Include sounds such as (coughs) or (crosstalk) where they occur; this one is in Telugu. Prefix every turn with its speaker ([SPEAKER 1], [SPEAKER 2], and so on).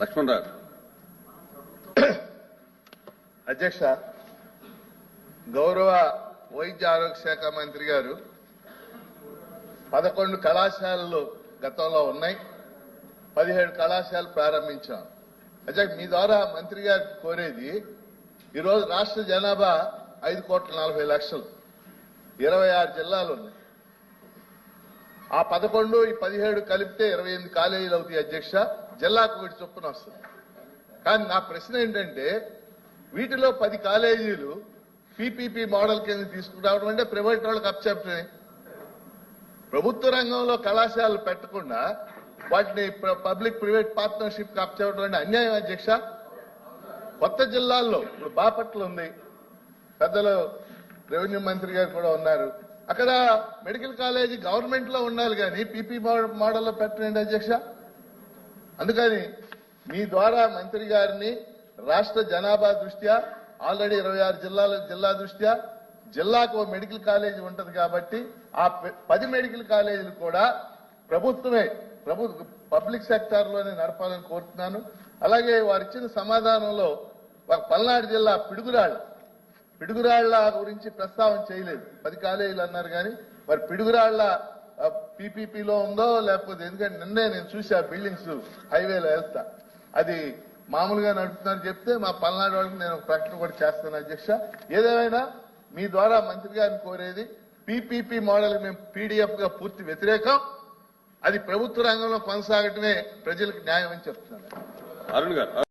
[SPEAKER 1] లక్ష్మణరావు (coughs)
[SPEAKER 2] అధ్యక్ష గౌరవ వైద్య ఆరోగ్య శాఖ మంత్రి గారు పదకొండు కళాశాలలు గతంలో ఉన్నాయి. పదిహేడు కళాశాలలు ప్రారంభించాం. అధ్యక్ష మీ ద్వారా మంత్రి గారు కోరేది ఈరోజు రాష్ట్ర జనాభా ఐదు కోట్ల నలభై లక్షలు. ఇరవై ఆరు జిల్లాలు ఉన్నాయి. ఆ పదకొండు ఈ పదిహేడు కలిపితే ఇరవై ఎనిమిది కాలేజీలు అవుతాయి అధ్యక్ష. జిల్లాకు వీటి చొప్పున వస్తుంది. కానీ నా ప్రశ్న ఏంటంటే వీటిలో పది కాలేజీలు పీపీపీ మోడల్ కింద తీసుకురావడం అంటే ప్రైవేట్ వాళ్ళకి అప్చెప్టనే ప్రభుత్వ రంగంలో కళాశాలలు పెట్టకుండా వాటిని పబ్లిక్ ప్రైవేట్ పార్ట్నర్షిప్ అప్చెప్పడం అంటే అన్యాయం అధ్యక్ష? కొత్త జిల్లాల్లో ఇప్పుడు బాపట్ల ఉంది. పెద్దలు రెవెన్యూ మంత్రి గారు కూడా ఉన్నారు. అక్కడ మెడికల్ కాలేజీ గవర్నమెంట్లో ఉండాలి కానీ పీపీ మోడల్లో పెట్టండి అధ్యక్ష? అందుకని మీ ద్వారా మంత్రి గారిని రాష్ట్ర జనాభా దృష్ట్యా ఆల్రెడీ ఇరవై ఆరు జిల్లాల జిల్లా దృష్ట్యా జిల్లాకు మెడికల్ కాలేజీ ఉంటుంది కాబట్టి ఆ పది మెడికల్ కాలేజీలు కూడా ప్రభుత్వమే ప్రభుత్వ పబ్లిక్ సెక్టార్లోనే నడపాలని కోరుతున్నాను. అలాగే వారు ఇచ్చిన సమాధానంలో పల్నాడు జిల్లా పిడుగురాళ్ళ పిడుగురాళ్ళ గురించి ప్రస్తావన చేయలేదు. పది కాలేజీలు అన్నారు కానీ మరి పిడుగురాళ్ళ పీపీపీలో ఉందో లేకపోతే ఎందుకంటే నిన్నే నేను చూసా బిల్డింగ్స్ హైవేలో వెళ్తా అది మామూలుగా నడుపుతున్నారు చెప్తే మా పల్నాడు వాళ్ళకి నేను ప్రకటన కూడా చేస్తాను అధ్యక్ష. ఏదేమైనా మీ ద్వారా మంత్రి గారిని కోరేది పీపీపీ మోడల్ మేము పీడిఎఫ్గా పూర్తి వ్యతిరేకం. అది ప్రభుత్వ రంగంలో కొనసాగటమే ప్రజలకు న్యాయం అని చెప్తున్నాను.
[SPEAKER 1] అరుణ్ గారు